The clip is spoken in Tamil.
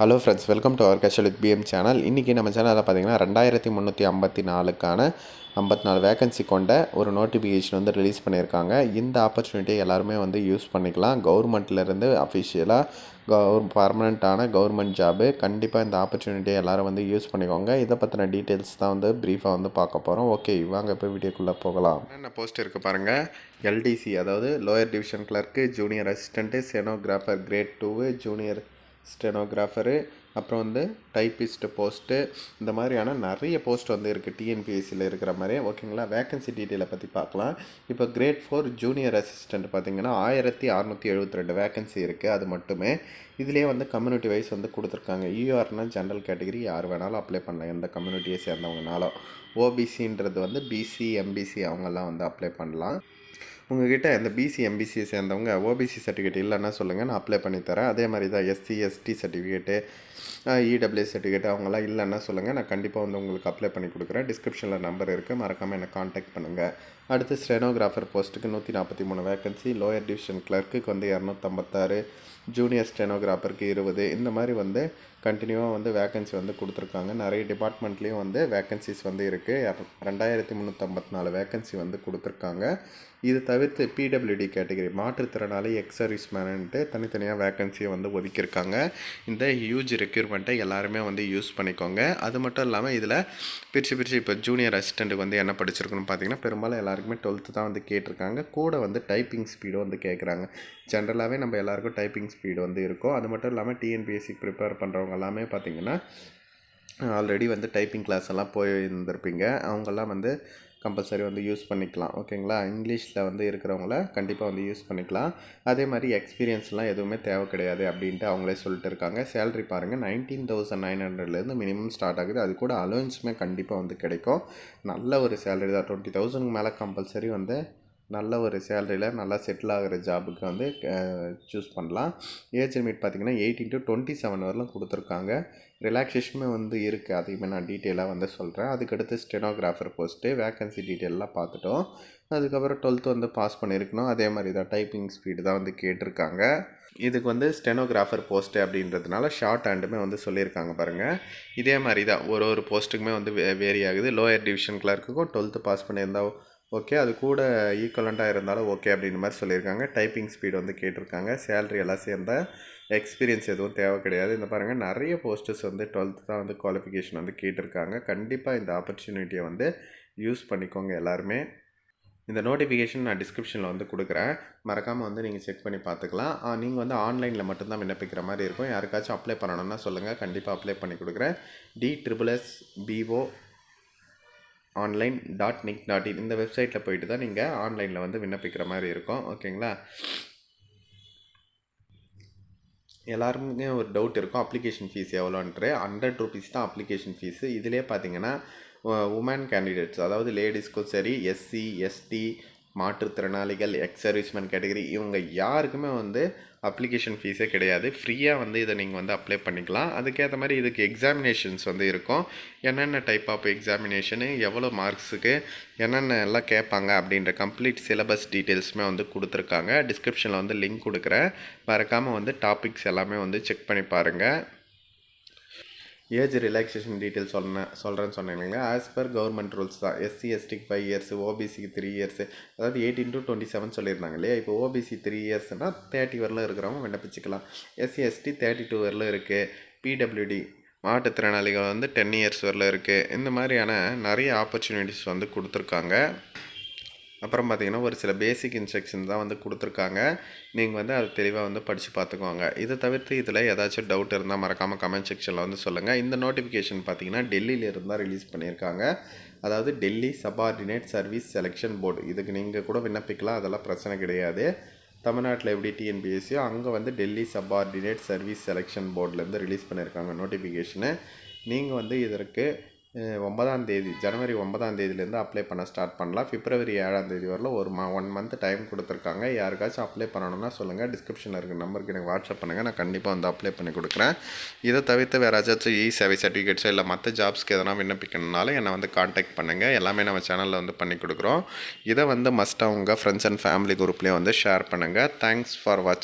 Hello friends welcome to our casual with PM channel இன்றைக்கி நம்ம சேனலில் பார்த்தீங்கன்னா ரெண்டாயிரத்தி முந்நூற்றி ஐம்பத்தி நாலுக்கான ஐம்பத்தி நாலு வேகன்சி கொண்ட ஒரு நோட்டிஃபிகேஷன் வந்து ரிலீஸ் பண்ணியிருக்காங்க. இந்த ஆப்பர்ச்சுனிட்டி எல்லாருமே வந்து யூஸ் பண்ணிக்கலாம். கவர்மெண்ட்லேருந்து அஃபிஷியலாக கவர் பர்மனெண்ட்டான கவர்மெண்ட் ஜாபு கண்டிப்பாக இந்த ஆப்பர்ச்சுனிட்டியை எல்லோரும் வந்து யூஸ் பண்ணிக்கோங்க. இதை பற்றின டீட்டெயில்ஸ் தான் வந்து ப்ரீஃபாக வந்து பார்க்க போகிறோம் ஓகே வாங்க இப்போ வீடியோக்குள்ளே போகலாம். என்னென்ன போஸ்ட் இருக்குது பாருங்கள் எல்டிசி அதாவது lower division clerk junior assistant stenographer grade two junior stenographer அப்புறம் வந்து டைப்பிஸ்ட்டு போஸ்ட்டு இந்த மாதிரியான நிறைய போஸ்ட் வந்து இருக்குது டிஎன்பிஎஸ்சியில் இருக்கிற மாதிரி ஓகேங்களா? வேக்கன்சி டீட்டெயிலை பற்றி பார்க்கலாம். இப்போ கிரேட் ஃபோர் ஜூனியர் அசிஸ்டண்ட் பார்த்திங்கன்னா ஆயிரத்தி அறநூற்றி எழுபத்தி ரெண்டு வேக்கன்சி இருக்குது அது மட்டுமே. இதுலேயே வந்து கம்யூனிட்டி வைஸ் வந்து கொடுத்துருக்காங்க. யூஆர்னா ஜென்ரல் கேட்டகரி யார் வேணாலும் அப்ளை பண்ணலாம். எந்த கம்யூனிட்டியை சேர்ந்தவங்கனாலும். ஓபிசின்றது வந்து பிசி எம்பிசி அவங்கெல்லாம் வந்து அப்ளை பண்ணலாம். உங்ககிட்ட இந்த பிசி எம்பிசியை சேர்ந்தவங்க ஓபிசி சர்டிஃபிகேட் இல்லைன்னா சொல்லுங்கள் நான் அப்ளை பண்ணி தரேன். அதே மாதிரி தான் SC ST certificate EW certificate அவங்களாம் இல்லைன்னா சொல்லுங்கள் நான் கண்டிப்பாக வந்து உங்களுக்கு அப்ளை பண்ணி கொடுக்குறேன். டிஸ்கிரிப்ஷனில் நம்பர் இருக்குது மறக்காமல் என்னை காண்டாக்ட் பண்ணுங்கள் அடுத்து ஸ்டெனோகிராஃபர் போஸ்ட்டுக்கு நூற்றி நாற்பத்தி மூணு வேக்கன்சி லோயர் டிவிஷன் கிளர்க்குக்கு வந்து இரநூத்தம்பத்தாறு. ஜூனியர் ஸ்டெனோகிராஃபருக்கு இருபது. இந்த மாதிரி வந்து கண்டினியூவாக வந்து வேக்கன்சி வந்து கொடுத்துருக்காங்க. நிறைய டிபார்ட்மெண்ட்லேயும் வந்து வேக்கன்சிஸ் வந்து இருக்குது ரெண்டாயிரத்தி முந்நூற்றம்பத்தி நாலு வேக்கன்சி வந்து கொடுத்துருக்காங்க. இது தவிர தவிர்த்து பிடபிள்யூடி கேட்டகரி மாற்றுத்திறனாளி எக்ஸ் சர்வீஸ் மேனுன்ட்டு தனித்தனியாக வேக்கன்சியை வந்து ஒதுக்கியிருக்காங்க. இந்த ஹியூஜ் ரெக்யூர்மெண்ட்டை எல்லாருமே வந்து யூஸ் பண்ணிக்கோங்க. அது மட்டும் இல்லாமல் இதில் பிரித்து பிரித்து இப்போ ஜூனியர் அசிஸ்டண்ட்டு வந்து என்ன படிச்சிருக்கணும்னு பார்த்தீங்கன்னா பெரும்பாலும் எல்லாருக்குமே டுவெல்த்து தான் வந்து கேட்டிருக்காங்க. கூட வந்து டைப்பிங் ஸ்பீடும் வந்து கேட்குறாங்க ஜென்ரலாகவே நம்ம எல்லாருக்கும் டைப்பிங் ஸ்பீடு வந்து இருக்கும். அது மட்டும் இல்லாமல் டிஎன்பிஎஸ்சி ப்ரிப்பேர் பண்ணுறவங்க எல்லாமே பார்த்திங்கன்னா ஆல்ரெடி வந்து டைப்பிங் கிளாஸ் எல்லாம் போயிருந்திருப்பீங்க. அவங்கெல்லாம் வந்து கம்பல்சரி வந்து யூஸ் பண்ணிக்கலாம். ஓகேங்களா? இங்கிலீஷில் வந்து இருக்கிறவங்கள கண்டிப்பாக வந்து யூஸ் பண்ணிக்கலாம். அதே மாதிரி எக்ஸ்பீரியன்ஸ்லாம் எதுவுமே தேவை கிடையாது அப்படின்ட்டு அவங்களே சொல்லிட்டு இருக்காங்க. சேலரி பாருங்கள் நைன்டீன் தௌசண்ட் நைன் ஹண்ட்ரட்லேருந்து மினிமம் ஸ்டார்ட் ஆகுது. அது கூட அலோன்ஸுமே கண்டிப்பாக வந்து கிடைக்கும். நல்ல ஒரு சேலரி தான். டுவெண்ட்டி தௌசண்ட் மேலே கம்பல்சரி வந்து நல்ல ஒரு சேலரியில் நல்லா செட்டில் ஆகிற ஜாபுக்கு வந்து சூஸ் பண்ணலாம். ஏஜ் லிமிட் பார்த்திங்கன்னா எயிட்டின் டு டுவெண்ட்டி செவன் வரலாம் கொடுத்துருக்காங்க. ரிலாக்ஸேஷனுமே வந்து இருக்குது அதையுமே நான் டீட்டெயிலாக வந்து சொல்கிறேன் அதுக்கடுத்து ஸ்டெனோகிராஃபர் போஸ்ட்டு வேக்கன்சி டீட்டெயிலெலாம் பார்த்துட்டோம் அதுக்கப்புறம் டுவெல்த்து வந்து பாஸ் பண்ணியிருக்கணும் அதே மாதிரி தான் டைப்பிங் ஸ்பீடு தான் வந்து கேட்டிருக்காங்க. இதுக்கு வந்து ஸ்டெனோகிராஃபர் போஸ்ட்டு அப்படின்றதுனால ஷார்ட் ஹேண்டுமே வந்து சொல்லியிருக்காங்க பாருங்கள் இதே மாதிரி தான். ஒரு ஒரு போஸ்ட்டுக்குமே வந்து வே வேரி ஆகுது. லோயர் டிவிஷன் கிளர்க்குக்கும் டுவெல்த்து பாஸ் பண்ணியிருந்தால் ஓகே அது கூட ஈக்குவலண்ட்டாக இருந்தாலும் ஓகே அப்படின்ற மாதிரி சொல்லியிருக்காங்க. டைப்பிங் ஸ்பீடு வந்து கேட்டிருக்காங்க. சேல்ரி எல்லாம் சேர்ந்த எக்ஸ்பீரியன்ஸ் எதுவும் தேவை கிடையாது. இந்த பாருங்கள் நிறைய போஸ்டர்ஸ் வந்து டுவெல்த்து தான் வந்து குவாலிஃபிகேஷன் வந்து கேட்டிருக்காங்க. கண்டிப்பாக இந்த ஆப்பர்ச்சுனிட்டியை வந்து யூஸ் பண்ணிக்கோங்க எல்லாருமே. இந்த நோட்டிஃபிகேஷன் நான் டிஸ்கிரிப்ஷனில் வந்து கொடுக்குறேன். மறக்காமல் வந்து நீங்கள் செக் பண்ணி பார்த்துக்கலாம். நீங்கள் வந்து ஆன்லைனில் மட்டும்தான் விண்ணப்பிக்கிற மாதிரி இருக்கும். யாருக்காச்சும் அப்ளை பண்ணணும்னா சொல்லுங்கள் கண்டிப்பாக அப்ளை பண்ணி கொடுக்குறேன். D triple S BO online dot nic dot in இந்த வெப்சைட்டில் போயிட்டு தான் நீங்கள் ஆன்லைனில் வந்து விண்ணப்பிக்கிற மாதிரி இருக்கும். ஓகேங்களா? எல்லாருமே ஒரு டவுட் இருக்கும். அப்ளிகேஷன் ஃபீஸ் எவ்வளோன்ட்டு ஹண்ட்ரட் ருபீஸ் தான் அப்ளிகேஷன் ஃபீஸு இதிலே பார்த்தீங்கன்னா உமன் கேண்டிடேட்ஸ் அதாவது லேடிஸ்க்கும் சரி எஸ்சி எஸ்டி மாற்றுத்திறனாளிகள் எக்ஸ் சர்வீஸ்மேன் கேட்டகரி இவங்க யாருக்குமே வந்து அப்ளிகேஷன் ஃபீஸே கிடையாது. ஃப்ரீயாக வந்து இதை நீங்கள் வந்து அப்ளை பண்ணிக்கலாம். அதுக்கேற்ற மாதிரி இதுக்கு எக்ஸாமினேஷன்ஸ் வந்து இருக்கும். என்னென்ன டைப் ஆஃப் எக்ஸாமினேஷனு எவ்வளோ மார்க்ஸுக்கு என்னென்ன எல்லாம் கேட்பாங்க அப்படின்ற கம்ப்ளீட் சிலபஸ் டீட்டெயில்ஸுமே வந்து கொடுத்துருக்காங்க. டிஸ்கிரிப்ஷனில் வந்து லிங்க் கொடுக்குறேன். மறக்காமல் வந்து டாபிக்ஸ் எல்லாமே வந்து செக் பண்ணி பாருங்கள் ஏஜ் ரிலாக்ஸேஷன் டீட்டெயில் சொன்னேன் சொல்கிறேன்னு சொன்னீங்க ஆஸ் பர் கவர்மெண்ட் ரூல்ஸ் தான் எஸ்சி எஸ்டிக்கு ஃபைவ் இயர்ஸ் ஓபிசிக்கு த்ரீ இயர்ஸ் அதாவது எயிட்டின் டு டுவெண்ட்டி செவன் சொல்லியிருந்தாங்க இல்லையா? இப்போ ஓபிசி த்ரீ இயர்ஸ்னால் தேர்ட்டி வரல இருக்கிறவங்க விண்ணப்பிச்சிக்கலாம் எஸ்சி எஸ்டி தேர்ட்டி டூ வரலும் இருக்குது பிடபிள்யூடி மாற்றுத்திறனாளிகள் வந்து டென் இயர்ஸ் வரல இருக்குது இந்த மாதிரியான நிறைய ஆப்பர்ச்சுனிட்டிஸ் வந்து கொடுத்துருக்காங்க. அப்புறம் பார்த்திங்கன்னா ஒரு சில பேசிக் இன்ஸ்ட்ரக்ஷன் தான் வந்து கொடுத்துருக்காங்க. நீங்கள் வந்து அதை தெளிவாக வந்து படித்து பார்த்துக்குவாங்க இதை தவிர்த்து இதில் ஏதாச்சும் டவுட் இருந்தால் மறக்காமல் கமெண்ட் செக்ஷனில் வந்து சொல்லுங்கள் இந்த நோட்டிஃபிகேஷன் பார்த்திங்கன்னா டெல்லியிலேருந்து தான் ரிலீஸ் பண்ணியிருக்காங்க. அதாவது Delhi subordinate service selection board இதுக்கு நீங்கள் கூட விண்ணப்பிக்கலாம். அதெல்லாம் பிரச்சனை கிடையாது. தமிழ்நாட்டில் எப்படி டிஎன்பிஎஸ்சியோ அங்கே வந்து டெல்லி சபார்டினேட் சர்வீஸ் செலெக்ஷன் போர்ட்லேருந்து ரிலீஸ் பண்ணியிருக்காங்க நோட்டிஃபிகேஷனு நீங்கள் வந்து இதற்கு ஒன்பதாம் தேதி ஜனவரி ஒன்பதாம் தேதியிலேருந்து அப்ளை பண்ண ஸ்டார்ட் பண்ணலாம். பிப்ரவரி ஏழாம் தேதி வரல ஒரு மா ஒன் மந்த் டைம் கொடுத்துருக்காங்க. யாருக்காச்சும் அப்ளை பண்ணணும்னா சொல்லுங்கள் டிஸ்கிரிப்ஷனில் இருக்க நம்பருக்கு எனக்கு வாட்ஸ்அப் பண்ணுங்கள் நான் கண்டிப்பாக வந்து அப்ளை பண்ணி கொடுக்குறேன். இதை தவிர்த்து வேறு ஏதாச்சும் இ சேவை சர்டிஃபிகேட்ஸோ இல்லை மற்ற ஜாப்ஸ்க்கு எதனா விண்ணப்பிக்கணுனாலும் என்னை வந்து காண்டாக்ட் பண்ணுங்கள் எல்லாமே நம்ம சேனலில் வந்து பண்ணி கொடுக்குறோம். இதை வந்து மஸ்ட்டாக உங்கள் ஃப்ரெண்ட்ஸ் அண்ட் ஃபேமிலி குரூப்லேயும் வந்து ஷேர் பண்ணுங்கள் தேங்க்ஸ் ஃபார் வாட்சிங்